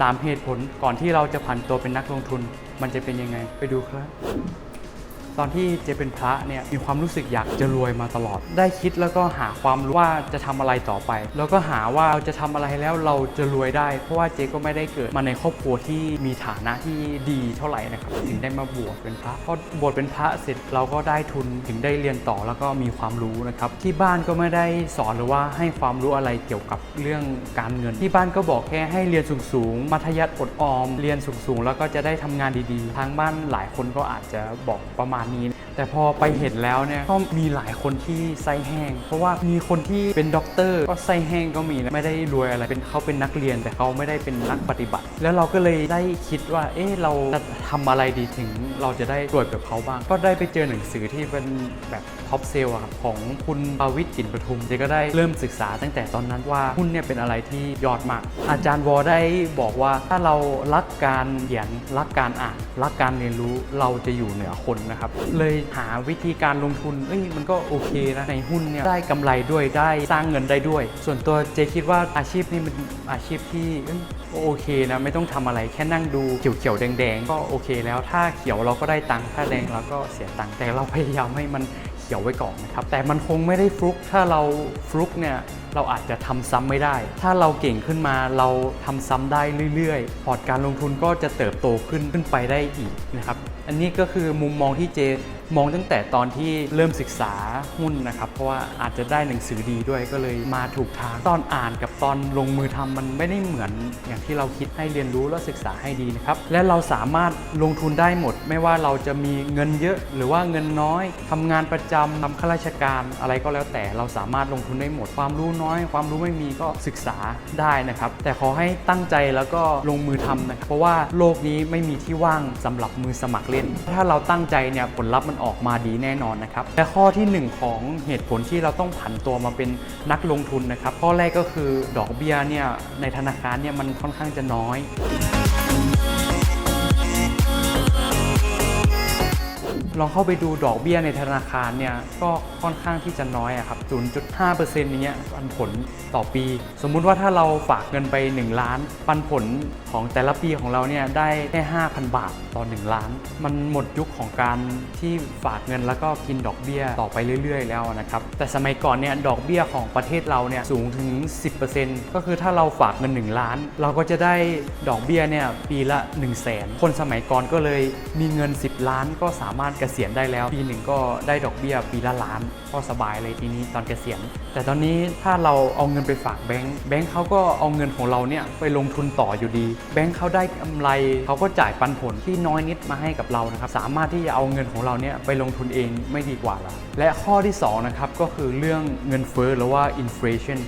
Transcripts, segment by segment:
3 เหตุผลก่อนที่เราจะผันตัวเป็นนักลงทุน มันจะเป็นยังไง ไปดูครับ ตอนที่เจเป็นพระเนี่ยมีความรู้สึกอยากจะรวยมาตลอด ได้คิดแล้วก็หาความรู้ว่าจะทำอะไรต่อไป แล้วก็หาว่าเราจะทำอะไรแล้วเราจะรวยได้ เพราะว่าเจก็ไม่ได้เกิดมาในครอบครัวที่มีฐานะที่ดีเท่าไหร่นะครับถึงได้มาบวชเป็นพระพอบวชเป็นพระเสร็จเราก็ได้ทุนถึงได้เรียนต่อแล้วก็มีความรู้นะครับที่บ้านก็ไม่ได้สอนหรือว่าให้ความรู้อะไรเกี่ยวกับเรื่องการเงิน ที่บ้านก็บอกแค่ให้เรียนสูงๆมัธยัสถ์อดออม เรียนสูงๆแล้วก็จะได้ทำงานดีๆ ทางบ้านหลายคนก็อาจจะบอกประมาณนี้ แต่พอไปเห็นแล้วเนี่ยก็มีหลายคนที่ไส้แห้ง เพราะว่ามีคนที่เป็นด็อกเตอร์ก็ไส้แห้งก็มีนะไม่ได้รวยอะไรเป็นเขาเป็นนักเรียน แต่เขาไม่ได้เป็นนักปฏิบัติ แล้วเราก็เลยได้คิดว่า เอ๊ะเราจะทำอะไรดีถึงเราจะได้รวยแบบเขาบ้าง ก็ได้ไปเจอหนังสือที่เป็นแบบท็อปเซลล์ครับของคุณปาวิทย์กินประทุมเจก็ได้เริ่มศึกษาตั้งแต่ตอนนั้นว่าหุ้นเนี่ยเป็นอะไรที่ยอดมาก อาจารย์วอได้บอกว่าถ้าเรารักการเขียนรักการอ่าน รักการเรียนรู้เราจะอยู่เหนือคนนะครับเลยหาวิธีการลงทุนเอ้ยมันก็โอเคนะในหุ้นเนี่ยได้กำไรด้วยได้สร้างเงินได้ด้วย ส่วนตัวเจคิดว่าอาชีพนี้มันอาชีพที่โอเคนะไม่ต้องทำอะไรแค่นั่งดูเขียวๆแดง ๆ ก็โอเคแล้วถ้าเขียวเราก็ได้ตังค์ถ้าแดงเราก็เสียตังค์แต่เราพยายามให้มันเขียวไว้ก่อนนะครับแต่มันคงไม่ได้ฟลุกถ้าเราฟลุกเนี่ยเราอาจจะทำซ้ำไม่ได้ ถ้าเราเก่งขึ้นมาเราทำซ้ำได้เรื่อยๆ พอร์ตการลงทุนก็จะเติบโตขึ้นขึ้นไปได้อีกนะครับ อันนี้ก็คือมุมมองที่เจมองตั้งแต่ตอนที่เริ่มศึกษาหุ้นนะครับ เพราะว่าอาจจะได้หนังสือดีด้วยก็เลยมาถูกทาง ตอนอ่านกับตอนลงมือทำมันไม่ได้เหมือนอย่างที่เราคิดให้เรียนรู้และศึกษาให้ดีนะครับ และเราสามารถลงทุนได้หมด ไม่ว่าเราจะมีเงินเยอะหรือว่าเงินน้อยทำงานประจำทำข้าราชการอะไรก็แล้วแต่เราสามารถลงทุนได้หมดความรู้น้อยความรู้ไม่มีก็ศึกษาได้นะครับ แต่ขอให้ตั้งใจแล้วก็ลงมือทำนะครับเพราะว่าโลกนี้ไม่มีที่ว่างสำหรับมือสมัครเล่น ถ้าเราตั้งใจเนี่ยผลลัพธ์มันออกมาดีแน่นอนนะครับและข้อที่หนึ่งของเหตุผลที่เราต้องผันตัวมาเป็นนักลงทุนนะครับ ข้อแรกก็คือดอกเบี้ยเนี่ยในธนาคารเนี่ยมันค่อนข้างจะน้อย ลองเข้าไปดูดอกเบี้ยในธนาคารเนี่ยก็ค่อนข้างที่จะน้อยอะครับ0.5%นี้ยปันผลต่อปี สมมุติว่าถ้าเราฝากเงินไป 1 ล้าน ปันผลของแต่ละปีของเราเนี่ยได้แค่5,000 บาทต่อ 1 ล้าน มันหมดยุคของการที่ฝากเงินแล้วก็กินดอกเบี้ยต่อไปเรื่อย ๆ แล้วนะครับ แต่สมัยก่อนเนี่ยดอกเบี้ยของประเทศเราเนี่ยสูงถึง 10%ก็คือถ้าเราฝากเงิน 1 ล้าน เราก็จะได้ดอกเบี้ยเนี่ยปีละ 1 0 0 0 0แสนคนสมัยก่อนก็เลยมีเงิน 10 ล้านก็สามารถกษียณได้แล้ว ปีหนึ่งก็ได้ดอกเบี้ยปีละล้านก็สบายเลยทีนี้ตอนเกษียณ แต่ตอนนี้ถ้าเราเอาเงินไปฝากแบงก์แบงก์เขาก็เอาเงินของเราเนี่ยไปลงทุนต่ออยู่ดี แบงก์เขาได้กำไรเขาก็จ่ายปันผลที่น้อยนิดมาให้กับเรานะครับสามารถที่จะเอาเงินของเราเนี่ยไปลงทุนเองไม่ดีกว่าหรอและข้อที่สองนะครับก็คือเรื่องเงินเฟ้อหรือว่า inflation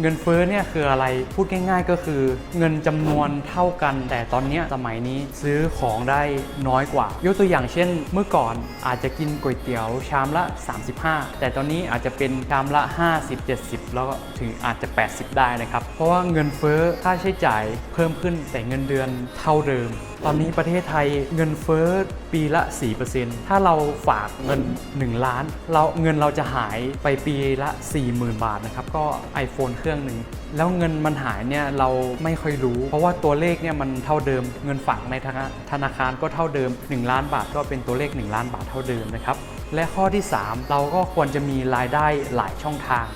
เงินเฟ้อเนี่ยคืออะไรพูดง่าย ๆ ก็คือ เงินจำนวนเท่ากัน แต่ตอนนี้สมัยนี้ซื้อของได้น้อยกว่า ยกตัวอย่างเช่น เมื่อก่อนอาจจะกินก๋วยเตี๋ยวชามละ 35 แต่ตอนนี้อาจจะเป็นชามละ 50 70 แล้วก็ถึงอาจจะ 80 ได้นะครับ เพราะว่าเงินเฟ้อค่าใช้จ่ายเพิ่มขึ้นแต่เงินเดือนเท่าเดิมตอนนี้ประเทศไทยเงินเฟ้อปีละ 4%ถ้าเราฝากเงิน 1 ล้าน เราเงินเราจะหายไปปีละ 40,000 บาทนะครับ ก็ iPhone เครื่องหนึ่งแล้วเงินมันหายเนี่ยเราไม่ค่อยรู้ เพราะว่าตัวเลขเนี่ยมันเท่าเดิม เงินฝากในธนาธนาคารก็เท่าเดิม 1 ล้านบาทก็เป็นตัวเลข 1 ล้านบาทเท่าเดิมนะครับและข้อที่ 3 เราก็ควรจะมีรายได้หลายช่องทาง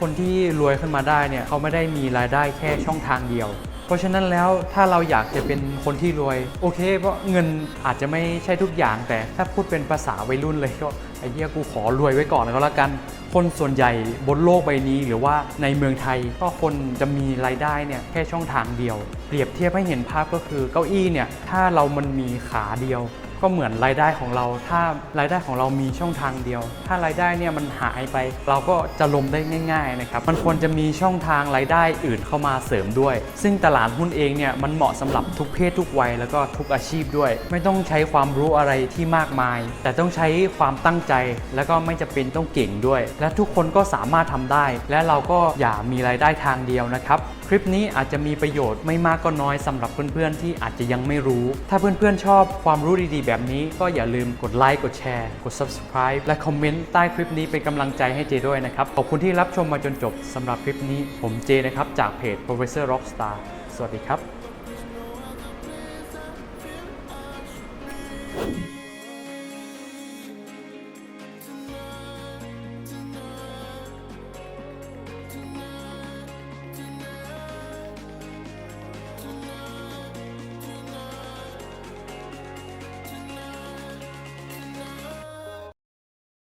คนที่รวยขึ้นมาได้เนี่ยเขาไม่ได้มีรายได้แค่ช่องทางเดียว เพราะฉะนั้นแล้วถ้าเราอยากจะเป็นคนที่รวยโอเค เพราะเงินอาจจะไม่ใช่ทุกอย่าง แต่ถ้าพูดเป็นภาษาวัยรุ่นเลยก็ไอ้เหี้ยกูขอรวยไว้ก่อนก็แล้วกัน คนส่วนใหญ่บนโลกใบนี้หรือว่าในเมืองไทยก็คนจะมีรายได้เนี่ยแค่ช่องทางเดียว เปรียบเทียบให้เห็นภาพก็คือเก้าอี้เนี่ยถ้าเรามันมีขาเดียว ก็เหมือนรายได้ของเรา ถ้ารายได้ของเรามีช่องทางเดียว ถ้ารายได้เนี่ยมันหายไป เราก็จะล้มได้ง่ายๆนะครับ มันควรจะมีช่องทางรายได้อื่นเข้ามาเสริมด้วย ซึ่งตลาดหุ้นเองเนี่ยมันเหมาะสำหรับทุกเพศทุกวัยแล้วก็ทุกอาชีพด้วย ไม่ต้องใช้ความรู้อะไรที่มากมาย แต่ต้องใช้ความตั้งใจ แล้วก็ไม่จะเป็นต้องเก่งด้วย และทุกคนก็สามารถทำได้ และเราก็อย่ามีรายได้ทางเดียวนะครับ คลิปนี้อาจจะมีประโยชน์ไม่มากก็น้อยสำหรับเพื่อนๆที่อาจจะยังไม่รู้ ถ้าเพื่อนๆชอบความรู้ดีๆแบบนี้ก็อย่าลืมกดไลค์กดแชร์กด subscribe และคอมเมนต์ใต้คลิปนี้เป็นกำลังใจให้เจด้วยนะครับ ขอบคุณที่รับชมมาจนจบสำหรับคลิปนี้ ผมเจนะครับ จากเพจ Professor Rockstar สวัสดีครับ